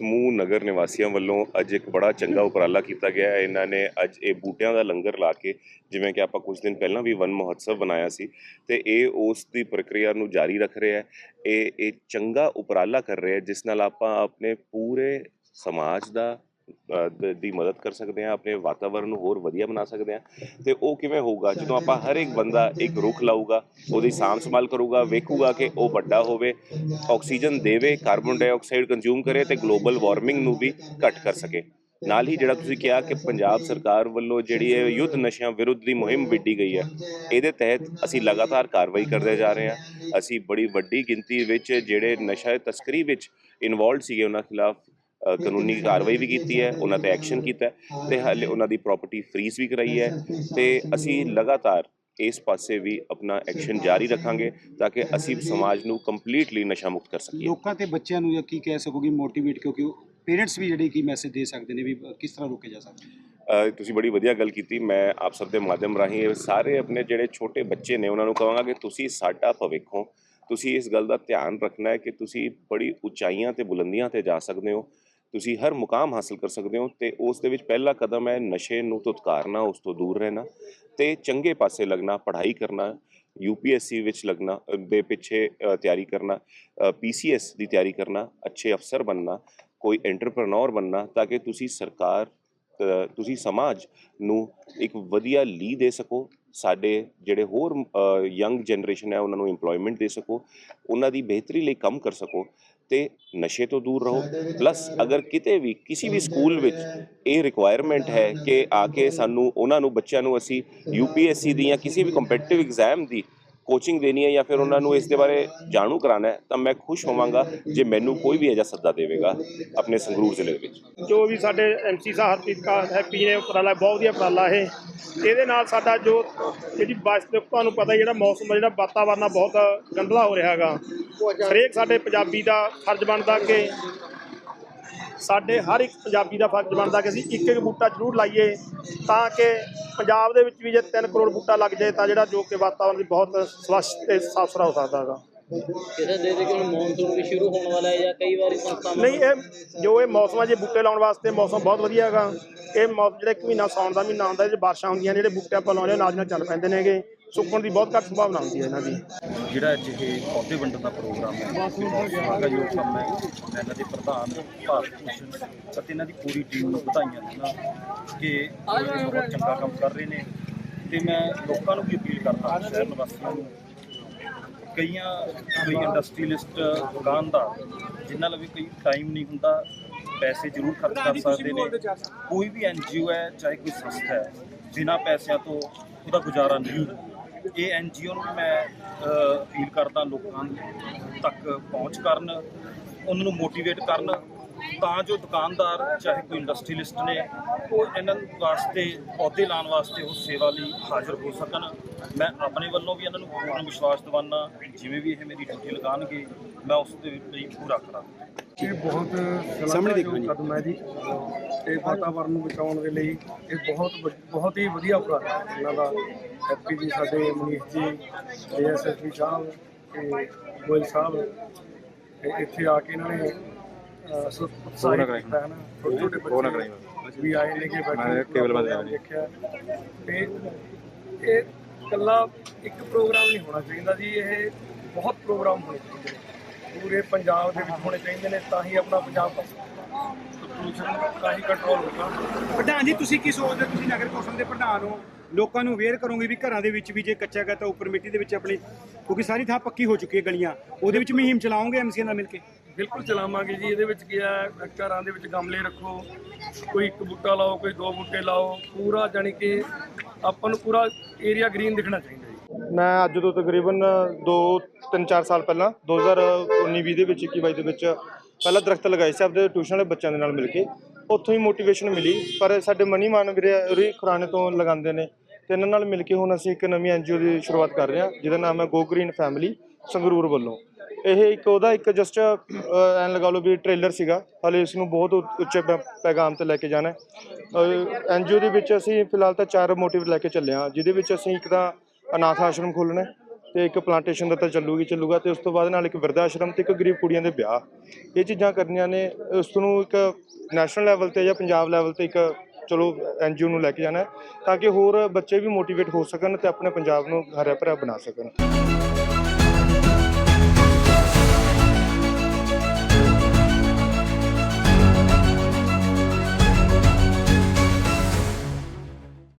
ਸਮੂਹ ਨਗਰ ਨਿਵਾਸੀਆਂ ਵੱਲੋਂ ਅੱਜ ਇੱਕ ਬੜਾ ਚੰਗਾ ਉਪਰਾਲਾ ਕੀਤਾ ਗਿਆ ਹੈ। ਇਹਨਾਂ ਨੇ ਅੱਜ ਇਹ ਬੂਟਿਆਂ ਦਾ ਲੰਗਰ ਲਾ ਕੇ, ਜਿਵੇਂ ਕਿ ਆਪਾਂ ਕੁਝ ਦਿਨ ਪਹਿਲਾਂ ਵੀ ਵਨ ਮਹੋਤਸਵ ਬਣਾਇਆ ਸੀ, ਤੇ ਇਹ ਉਸ ਦੀ ਪ੍ਰਕਿਰਿਆ ਨੂੰ ਜਾਰੀ ਰੱਖ ਰਿਹਾ ਹੈ। ਇਹ ਇਹ ਚੰਗਾ ਉਪਰਾਲਾ ਕਰ ਰਿਹਾ ਹੈ, ਜਿਸ ਨਾਲ ਆਪਾਂ ਆਪਣੇ ਪੂਰੇ ਸਮਾਜ ਦਾ ਦੀ ਮਦਦ ਕਰ ਸਕਦੇ ਹਾਂ, ਆਪਣੇ ਵਾਤਾਵਰਣ ਨੂੰ ਹੋਰ ਵਧੀਆ ਬਣਾ ਸਕਦੇ ਹਾਂ। ਤੇ ਉਹ ਕਿਵੇਂ ਹੋਊਗਾ? ਜਦੋਂ ਆਪਾਂ ਹਰ ਇੱਕ ਬੰਦਾ ਇੱਕ ਰੁੱਖ ਲਾਊਗਾ, ਉਹਦੀ ਸਾਂਭ ਸੰਭਾਲ ਕਰੂਗਾ, ਵੇਖੂਗਾ ਕਿ ਉਹ ਵੱਡਾ ਹੋਵੇ, ਆਕਸੀਜਨ ਦੇਵੇ, ਕਾਰਬਨ ਡਾਈਆਕਸਾਈਡ ਕੰਜ਼ਿਊਮ ਕਰੇ ਤੇ ਗਲੋਬਲ ਵਾਰਮਿੰਗ ਨੂੰ ਵੀ ਘੱਟ ਕਰ ਸਕੇ। ਨਾਲ ਹੀ ਜਿਹੜਾ ਤੁਸੀਂ ਕਿਹਾ ਕਿ ਪੰਜਾਬ ਸਰਕਾਰ ਵੱਲੋਂ ਜਿਹੜੀ ਇਹ ਯੁੱਧ ਨਸ਼ਿਆਂ ਵਿਰੁੱਧ ਦੀ ਮੁਹਿੰਮ ਵਿੱਢੀ ਗਈ ਹੈ, ਇਹਦੇ ਤਹਿਤ ਅਸੀਂ ਲਗਾਤਾਰ ਕਾਰਵਾਈ ਕਰਦੇ ਜਾ ਰਹੇ ਹਾਂ। ਅਸੀਂ ਬੜੀ ਵੱਡੀ ਗਿਣਤੀ ਵਿੱਚ ਜਿਹੜੇ ਨਸ਼ਾ ਤਸਕਰੀ ਵਿੱਚ ਇਨਵੋਲਡ ਸੀਗੇ, ਉਹਨਾਂ ਖਿਲਾਫ ਕਾਨੂੰਨੀ ਕਾਰਵਾਈ ਵੀ ਕੀਤੀ ਹੈ ਉਹਨਾਂ ਤੇ ਐਕਸ਼ਨ ਕੀਤਾ ਹੈ ਤੇ ਹਾਲੇ ਉਹਨਾਂ ਦੀ ਪ੍ਰਾਪਰਟੀ ਫਰੀਜ਼ ਵੀ ਕਰਾਈ ਹੈ ਤੇ ਅਸੀਂ ਲਗਾਤਾਰ ਇਸ ਪਾਸੇ ਵੀ ਆਪਣਾ ਐਕਸ਼ਨ ਜਾਰੀ ਰੱਖਾਂਗੇ ਤਾਂ ਕਿ ਅਸੀਂ ਸਮਾਜ ਨੂੰ ਕੰਪਲੀਟਲੀ ਨਸ਼ਾ ਮੁਕਤ ਕਰ ਸਕੀਏ। ਲੋਕਾਂ ਤੇ ਬੱਚਿਆਂ ਨੂੰ ਜਾਂ ਕੀ ਕਹਿ ਸਕੋਗੇ ਮੋਟੀਵੇਟ ਕਿਉਂਕਿ ਪੇਰੈਂਟਸ ਵੀ ਜਿਹੜੇ ਕੀ ਮੈਸੇਜ ਦੇ ਸਕਦੇ ਨੇ ਵੀ ਕਿਸ ਤਰ੍ਹਾਂ ਰੋਕੇ ਜਾ ਸਕਦਾ? ਤੁਸੀਂ ਬੜੀ ਵਧੀਆ ਗੱਲ ਕੀਤੀ ਮੈਂ ਆਪ ਸਭ ਦੇ ਮਾਧਿਅਮ ਰਾਹੀਂ ਇਹ ਸਾਰੇ ਆਪਣੇ ਜਿਹੜੇ ਛੋਟੇ ਬੱਚੇ ਨੇ ਉਹਨਾਂ ਨੂੰ ਕਹਾਂਗਾ ਕਿ ਤੁਸੀਂ ਸਾਡਾ ਭਵਿੱਖ ਹੋ ਤੁਸੀਂ ਇਸ ਗੱਲ ਦਾ ਧਿਆਨ ਰੱਖਣਾ ਹੈ ਕਿ ਤੁਸੀਂ ਬੜੀ ਉਚਾਈਆਂ ਤੇ ਬੁਲੰਦੀਆਂ ਤੇ ਜਾ ਸਕਦੇ ਹੋ ਤੁਸੀਂ ਹਰ ਮੁਕਾਮ ਹਾਸਲ ਕਰ ਸਕਦੇ ਹੋ ਤੇ ਉਸ ਦੇ ਵਿੱਚ ਪਹਿਲਾ ਕਦਮ ਹੈ ਨਸ਼ੇ ਨੂੰ ਤੁਤਕਾਰਨਾ ਉਸ ਤੋਂ ਦੂਰ ਰਹਿਣਾ ਤੇ ਚੰਗੇ ਪਾਸੇ ਲੱਗਣਾ, ਪੜ੍ਹਾਈ ਕਰਨਾ ਯੂਪੀਐਸਸੀ ਵਿੱਚ ਲੱਗਣਾ ਦੇ ਪਿੱਛੇ ਤਿਆਰੀ ਕਰਨਾ ਪੀਸੀਐਸ ਦੀ ਤਿਆਰੀ ਕਰਨਾ, ਅੱਛੇ ਅਫਸਰ ਬਣਨਾ, ਕੋਈ ਐਂਟਰਪ੍ਰੈਨਿਓਰ ਬਣਨਾ ਤਾਂ ਕਿ ਤੁਸੀਂ ਸਰਕਾਰ ਤੁਸੀਂ ਸਮਾਜ ਨੂੰ ਇੱਕ ਵਧੀਆ ਲੀ ਦੇ ਸਕੋ, ਸਾਡੇ ਜਿਹੜੇ ਹੋਰ ਯੰਗ ਜਨਰੇਸ਼ਨ ਹੈ ਉਹਨਾਂ ਨੂੰ EMPLOYMENT ਦੇ ਸਕੋ, ਉਹਨਾਂ ਦੀ ਬਿਹਤਰੀ ਲਈ ਕੰਮ ਕਰ ਸਕੋ ਤੇ ਨਸ਼ੇ ਤੋਂ ਦੂਰ ਰਹੋ। ਪਲੱਸ ਅਗਰ ਕਿਤੇ ਵੀ ਕਿਸੇ ਵੀ ਸਕੂਲ ਵਿੱਚ ਇਹ ਰਿਕੁਆਇਰਮੈਂਟ ਹੈ ਕਿ ਆ ਕੇ ਸਾਨੂੰ ਉਹਨਾਂ ਨੂੰ ਬੱਚਿਆਂ ਨੂੰ ਅਸੀਂ UPSC ਦੀ ਜਾਂ ਕਿਸੇ ਵੀ ਕੰਪੀਟੀਟਿਵ ਐਗਜ਼ਾਮ ਦੀ ਕੋਚਿੰਗ ਦੇਣੀ ਹੈ ਜਾਂ ਫਿਰ ਉਹਨਾਂ ਨੂੰ ਇਸ ਦੇ ਬਾਰੇ ਜਾਣੂ ਕਰਾਉਣਾ ਹੈ ਤਾਂ ਮੈਂ ਖੁਸ਼ ਹੋਵਾਂਗਾ ਜੇ ਮੈਨੂੰ ਕੋਈ ਵੀ ਅਜਾ ਸੱਦਾ ਦੇਵੇਗਾ ਆਪਣੇ ਸੰਗਰੂਰ ਜ਼ਿਲ੍ਹੇ ਦੇ ਵਿੱਚ। ਜੋ ਵੀ ਸਾਡੇ ਐਮਸੀ ਸਾਹਿਬ ਹਰਪ੍ਰੀਤ ਕਾ ਹੈਪੀ ਨੇ ਉਪਰਾਲਾ ਬਹੁਤ ਵਧੀਆ ਉਪਰਾਲਾ ਇਹ। ਇਹਦੇ ਨਾਲ ਸਾਡਾ ਜੋ ਜਿਹੜੀ ਵਾਸਤਵਿਕ ਤੁਹਾਨੂੰ ਪਤਾ ਜਿਹੜਾ ਮੌਸਮ ਆ, ਜਿਹੜਾ ਵਾਤਾਵਰਨ ਆ ਬਹੁਤ ਗੰਦਲਾ ਹੋ ਰਿਹਾ ਹੈਗਾ। ਹਰੇਕ ਸਾਡੇ ਪੰਜਾਬੀ ਦਾ ਫਰਜ਼ ਬਣਦਾ ਕਿ ਸਾਡੇ ਹਰ ਇੱਕ ਪੰਜਾਬੀ ਦਾ ਫਰਜ਼ ਬਣਦਾ ਕਿ ਅਸੀਂ ਇੱਕ ਇੱਕ ਬੂਟਾ ਜ਼ਰੂਰ ਲਾਈਏ ਤਾਂ ਕਿ ਪੰਜਾਬ ਦੇ ਵਿੱਚ ਵੀ ਜੇ 3 ਕਰੋੜ ਬੂਟਾ ਲੱਗ ਜਾਏ ਤਾਂ ਜਿਹੜਾ ਜੋ ਕਿ ਵਾਤਾਵਰਨ ਦੀ ਬਹੁਤ ਸਵੱਛ ਤੇ ਸਾਫ਼ ਸੁਥਰਾ ਹੋ ਸਕਦਾ ਹੈਗਾ। ਜਿਹੜਾ ਦੇ ਦੇ ਕਿ ਮੌਨਸੂਨ ਵੀ ਸ਼ੁਰੂ ਹੋਣ ਵਾਲਾ ਹੈ ਜਾਂ ਕਈ ਵਾਰੀ ਸੰਸਥਾਵਾਂ ਨਹੀਂ ਇਹ ਜੋ ਇਹ ਮੌਸਮ ਆ ਜੇ ਬੂਟੇ ਲਾਉਣ ਵਾਸਤੇ ਮੌਸਮ ਬਹੁਤ ਵਧੀਆ ਹੈਗਾ। ਇਹ ਮੌਸਮ ਜਿਹੜਾ ਇੱਕ ਮਹੀਨਾ ਸਾਉਣ ਦਾ ਮਹੀਨਾ ਆਉਂਦਾ ਜੇ ਬਾਰਿਸ਼ਾਂ ਹੁੰਦੀਆਂ ਨੇ ਜਿਹੜੇ ਬੂਟੇ ਆਪਾਂ ਲਾਉਂਦੇ ਨਾਲ ਚੱਲ ਪੈਂਦੇ ਨੇਗੇ। ਸੁੱਕਣ ਦੀ ਬਹੁਤ ਘੱਟ ਸੰਭਾਵਨਾ ਹੁੰਦੀ ਹੈ ਇਹਨਾਂ ਦੀ। ਜਿਹੜਾ ਅੱਜ ਇਹ ਪੌਦੇ ਵੰਡਣ ਦਾ ਪ੍ਰੋਗਰਾਮ ਹੈ ਸ਼ਲਾਘਾਯੋਗ ਕੰਮ ਹੈ। ਮੈਂ ਇਹਨਾਂ ਦੇ ਪ੍ਰਧਾਨ ਭਾਰਤ ਭੂਸ਼ਣ ਅਤੇ ਇਹਨਾਂ ਦੀ ਪੂਰੀ ਟੀਮ ਨੂੰ ਵਧਾਈਆਂ ਦਿੰਦਾ ਕਿ ਇਹ ਬਹੁਤ ਚੰਗਾ ਕੰਮ ਕਰ ਰਹੇ ਨੇ। ਤੇ ਮੈਂ ਲੋਕਾਂ ਨੂੰ ਵੀ ਅਪੀਲ ਕਰਦਾ ਸ਼ਹਿਰ ਨਿਵਾਸੀਆਂ ਨੂੰ ਕਈਆਂ ਕੋਈ ਇੰਡਸਟਰੀਲਿਸਟ ਦੁਕਾਨਦਾਰ ਜਿਨ੍ਹਾਂ ਲਈ ਕੋਈ ਟਾਈਮ ਨਹੀਂ ਹੁੰਦਾ ਪੈਸੇ ਜ਼ਰੂਰ ਖਰਚ ਕਰ ਸਕਦੇ ਨੇ। ਕੋਈ ਵੀ ਐਨਜੀਓ ਹੈ ਚਾਹੇ ਕੋਈ ਸੰਸਥਾ ਹੈ ਬਿਨਾਂ ਪੈਸਿਆਂ ਤੋਂ ਉਹਦਾ ਗੁਜ਼ਾਰਾ ਨਹੀਂ ਇਹ ਐਨਜੀਓ ਨੂੰ ਵੀ ਮੈਂ ਅ, ਅਪੀਲ ਕਰਦਾ ਲੋਕਾਂ ਤੱਕ ਪਹੁੰਚ ਕਰਨ ਉਹਨਾਂ ਨੂੰ ਮੋਟੀਵੇਟ ਕਰਨ ਤਾਂ ਜੋ ਦੁਕਾਨਦਾਰ ਚਾਹੇ ਕੋਈ ਇੰਡਸਟਰੀਲਿਸਟ ਨੇ ਉਹ ਇਹਨਾਂ ਵਾਸਤੇ ਪੌਦੇ ਲਾਉਣ ਵਾਸਤੇ ਉਹ ਸੇਵਾ ਲਈ ਹਾਜ਼ਰ ਹੋ ਸਕਣ। ਮੈਂ ਆਪਣੇ ਵੱਲੋਂ ਵੀ ਇਹਨਾਂ ਨੂੰ ਪੂਰਨ ਵਿਸ਼ਵਾਸ ਦਿਵਾਨਾ ਜਿਵੇਂ ਵੀ ਇਹ ਮੇਰੀ ਡਿਊਟੀ ਲਗਾਉਣਗੇ ਮੈਂ ਉਸ ਦੇ ਲਈ ਪੂਰਾ ਕਰਾਂਗਾ ਇਹ ਬਹੁਤ ਸਾਹਮਣੇ ਦੇਖੋ ਜੀ। ਕਦਮ ਹੈ ਜੀ। ਤੇ ਵਾਤਾਵਰਨ ਨੂੰ ਬਚਾਉਣ ਦੇ ਲਈ ਇਹ ਬਹੁਤ ਵ- ਬਹੁਤ ਹੀ ਵਧੀਆ ਉਪਰਾਲਾ ਹੈ ਇਹਨਾਂ ਦਾ। ਹੈਪੀ ਜੀ ਸਾਡੇ ਮਨੀਸ਼ ਜੀ ਏਐਸਐਸਪੀ ਸਾਹਿਬ ਤੇ ਗੋਇਲ ਸਾਹਿਬ ਇੱਥੇ ਆ ਕੇ ਇਹਨਾਂ ਨੇ ਉਤਸ਼ਾਹਿਤ ਕੀਤਾ ਹੈ ਨਾ। ਛੋਟੇ ਛੋਟੇ ਬੱਚੇ ਵੀ ਆਏ ਨੇ ਕਿ ਬੈਠੇ ਕੇਵਲ ਬੰਦੇ ਦੇਖਿਆ। ਤੇ ਇਹ ਇਕੱਲਾ ਇੱਕ ਪ੍ਰੋਗਰਾਮ ਨਹੀਂ ਹੋਣਾ ਚਾਹੀਦਾ ਜੀ ਇਹ ਬਹੁਤ ਪ੍ਰੋਗਰਾਮ ਹੋਣੇ ਚਾਹੀਦੇ ਨੇ। ਪੂਰੇ ਪੰਜਾਬ ਦੇ ਵਿੱਚ ਹੋਣੇ ਚਾਹੀਦੇ ਨੇ ਤਾਂ ਹੀ ਆਪਣਾ ਪੰਜਾਬ ਪ੍ਰਦੂਸ਼ਣ ਤਾਂ ਹੀ ਕੰਟਰੋਲ ਹੋਊਗਾ। ਪ੍ਰਧਾਨ ਜੀ ਤੁਸੀਂ ਕੀ ਸੋਚਦੇ? ਤੁਸੀਂ ਨਗਰ ਕੌਂਸਲ ਦੇ ਪ੍ਰਧਾਨ ਹੋ। ਲੋਕਾਂ ਨੂੰ ਅਵੇਅਰ ਕਰੋਗੇ ਵੀ ਘਰਾਂ ਦੇ ਵਿੱਚ ਵੀ ਜੇ ਕੱਚਾ ਗਾ ਤਾਂ ਉੱਪਰ ਮਿੱਟੀ ਦੇ ਵਿੱਚ ਆਪਣੀ ਕਿਉਂਕਿ ਸਾਰੀ ਥਾਂ ਪੱਕੀ ਹੋ ਚੁੱਕੀ ਹੈ ਗਲੀਆਂ। ਉਹਦੇ ਵਿੱਚ ਮੁਹਿੰਮ ਚਲਾਓਗੇ ਐਮਸੀ ਨਾਲ ਮਿਲ ਕੇ? ਬਿਲਕੁਲ ਚਲਾਵਾਂਗੇ ਜੀ ਇਹਦੇ ਵਿੱਚ ਕੀ ਹੈ ਘਰਾਂ ਦੇ ਵਿੱਚ ਗਮਲੇ ਰੱਖੋ ਕੋਈ ਇੱਕ ਬੂਟਾ ਲਾਓ ਕੋਈ ਦੋ ਬੂਟੇ ਲਾਓ ਪੂਰਾ ਜਾਣੀ ਕਿ ਆਪਾਂ ਨੂੰ ਪੂਰਾ ਏਰੀਆ ਗ੍ਰੀਨ ਦਿਖਣਾ ਚਾਹੀਦਾ ਜੀ। ਮੈਂ ਅੱਜ ਤੋਂ ਤਕਰੀਬਨ 2 3 4 ਸਾਲ ਪਹਿਲਾਂ 2019 20 ਦੇ ਵਿੱਚ 21 22 ਦੇ ਵਿੱਚ ਪਹਿਲਾਂ ਦਰਖਤ ਲਗਾਏ ਸੀ ਆਪਣੇ ਟਿਊਸ਼ਨ ਵਾਲੇ ਬੱਚਿਆਂ ਦੇ ਨਾਲ ਮਿਲ ਕੇ। ਉੱਥੋਂ ਹੀ ਮੋਟੀਵੇਸ਼ਨ ਮਿਲੀ। ਪਰ ਸਾਡੇ ਮਨੀ ਮਾਨ ਵੀਰੇ ਉਰੀ ਖੁਰਾਣੇ ਤੋਂ ਲਗਾਉਂਦੇ ਨੇ। ਤੇ ਇਹਨਾਂ ਨਾਲ ਮਿਲ ਕੇ ਹੁਣ ਅਸੀਂ ਇੱਕ ਨਵੀਂ ਐਨਜੀਓ ਦੀ ਸ਼ੁਰੂਆਤ ਕਰ ਰਹੇ ਹਾਂ, ਜਿਹਦਾ ਨਾਮ ਹੈ ਗੋ ਗ੍ਰੀਨ ਫੈਮਿਲੀ ਸੰਗਰੂਰ ਵੱਲੋਂ। ਇਹ ਇੱਕ, ਉਹਦਾ ਇੱਕ ਜਸਟ ਐਨ ਲਗਾ ਲਓ ਵੀ ਟ੍ਰੇਲਰ ਸੀਗਾ। ਹਲੇ ਇਸ ਨੂੰ ਬਹੁਤ ਉ- ਉੱਚੇ ਪੈ- ਪੈਗਾਮ ਤੇ ਲੈ ਕੇ ਜਾਣਾ ਹੈ। ਐਨਜੀਓ ਦੇ ਵਿੱਚ ਅਸੀਂ ਫਿਲਹਾਲ ਤਾਂ ਚਾਰ ਮੋਟਿਵ ਲੈ ਕੇ ਚੱਲੇ ਹਾਂ, ਜਿਹਦੇ ਵਿੱਚ ਅਸੀਂ ਇੱਕ ਤਾਂ ਅਨਾਥ ਆਸ਼ਰਮ ਖੋਲ੍ਹਣਾ ਤੇ ਇੱਕ ਪਲਾਂਟੇਸ਼ਨ ਦਾ ਤਾਂ ਚੱਲੂਗੀ, ਚੱਲੂਗਾ ਤੇ ਉਸ ਤੋਂ ਬਾਅਦ ਨਾਲ ਇੱਕ ਬਿਰਧ ਆਸ਼ਰਮ ਤੇ ਇੱਕ ਗਰੀਬ ਕੁੜੀਆਂ ਦੇ ਵਿਆਹ। ਇਹ ਚੀਜ਼ਾਂ ਕਰਨੀਆਂ ਨੇ, ਉਸ ਨੂੰ ਇੱਕ ਨੈਸ਼ਨਲ ਲੈਵਲ ਤੇ ਜਾਂ ਪੰਜਾਬ ਲੈਵਲ ਤੇ ਇੱਕ ਚਲੋ ਐਨਜੀਓ ਨੂੰ ਲੈ ਕੇ ਜਾਣਾ ਤਾਂ ਕਿ ਹੋਰ ਬੱਚੇ ਵੀ ਮੋਟੀਵੇਟ ਹੋ ਸਕਣ ਤੇ ਆਪਣੇ ਪੰਜਾਬ ਨੂੰ ਹਰਿਆ ਭਰਿਆ ਬਣਾ ਸਕਣ।